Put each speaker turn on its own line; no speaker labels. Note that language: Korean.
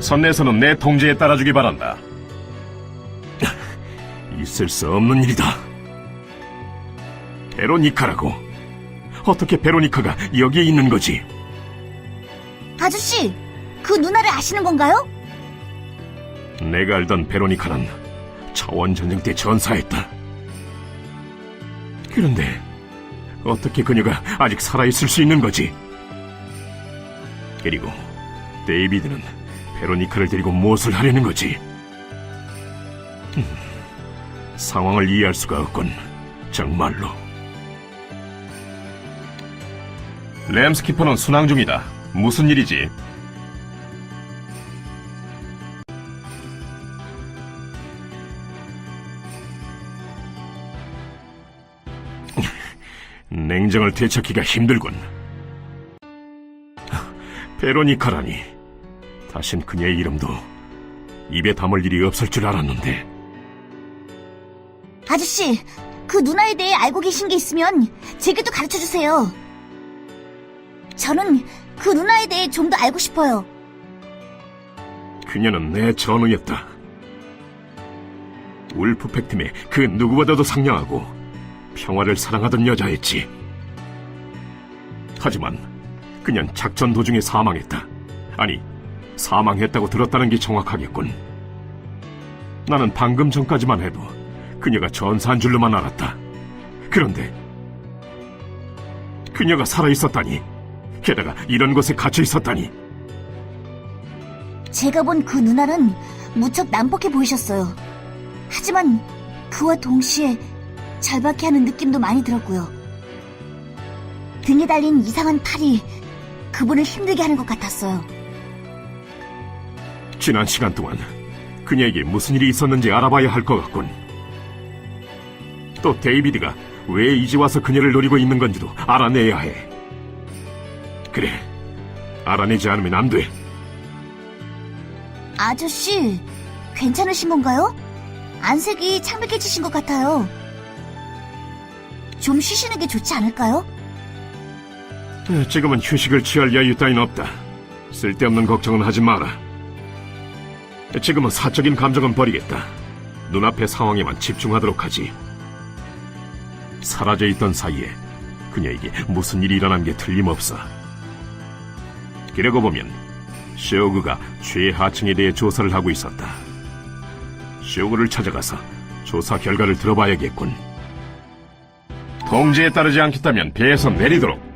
선내에서는 내 통제에 따라주기 바란다.
있을 수 없는 일이다. 베로니카라고. 어떻게 베로니카가 여기에 있는 거지?
아저씨, 그 누나를 아시는 건가요?
내가 알던 베로니카는 차원 전쟁 때 전사했다. 그런데 어떻게 그녀가 아직 살아있을 수 있는 거지? 그리고 데이비드는 베로니카를 데리고 무엇을 하려는 거지? 음, 상황을 이해할 수가 없군. 정말로.
램스키퍼는 순항 중이다. 무슨 일이지?
냉정을 되찾기가 힘들군. 베로니카라니. 다신 그녀의 이름도 입에 담을 일이 없을 줄 알았는데.
아저씨, 그 누나에 대해 알고 계신 게 있으면 제게도 가르쳐 주세요. 저는 그 누나에 대해 좀 더 알고 싶어요.
그녀는 내 전우였다. 울프팩 팀의 그 누구보다도 상냥하고 평화를 사랑하던 여자였지. 하지만 그냥 작전 도중에 사망했다. 아니, 사망했다고 들었다는 게 정확하겠군. 나는 방금 전까지만 해도 그녀가 전사한 줄로만 알았다. 그런데 그녀가 살아 있었다니. 게다가 이런 곳에 갇혀 있었다니.
제가 본 그 누나는 무척 난폭해 보이셨어요. 하지만 그와 동시에 절박해 하는 느낌도 많이 들었고요. 등에 달린 이상한 팔이 그분을 힘들게 하는 것 같았어요.
지난 시간 동안 그녀에게 무슨 일이 있었는지 알아봐야 할 것 같군. 또 데이비드가 왜 이제 와서 그녀를 노리고 있는 건지도 알아내야 해. 그래, 알아내지 않으면 안 돼.
아저씨, 괜찮으신 건가요? 안색이 창백해지신 것 같아요. 좀 쉬시는 게 좋지 않을까요?
지금은 휴식을 취할 여유 따윈 없다. 쓸데없는 걱정은 하지 마라. 지금은 사적인 감정은 버리겠다. 눈앞의 상황에만 집중하도록 하지. 사라져 있던 사이에 그녀에게 무슨 일이 일어난 게 틀림없어. 그러고 보면 쇼그가 최하층에 대해 조사를 하고 있었다. 쇼그를 찾아가서 조사 결과를 들어봐야겠군.
통제에 따르지 않겠다면 배에서 내리도록.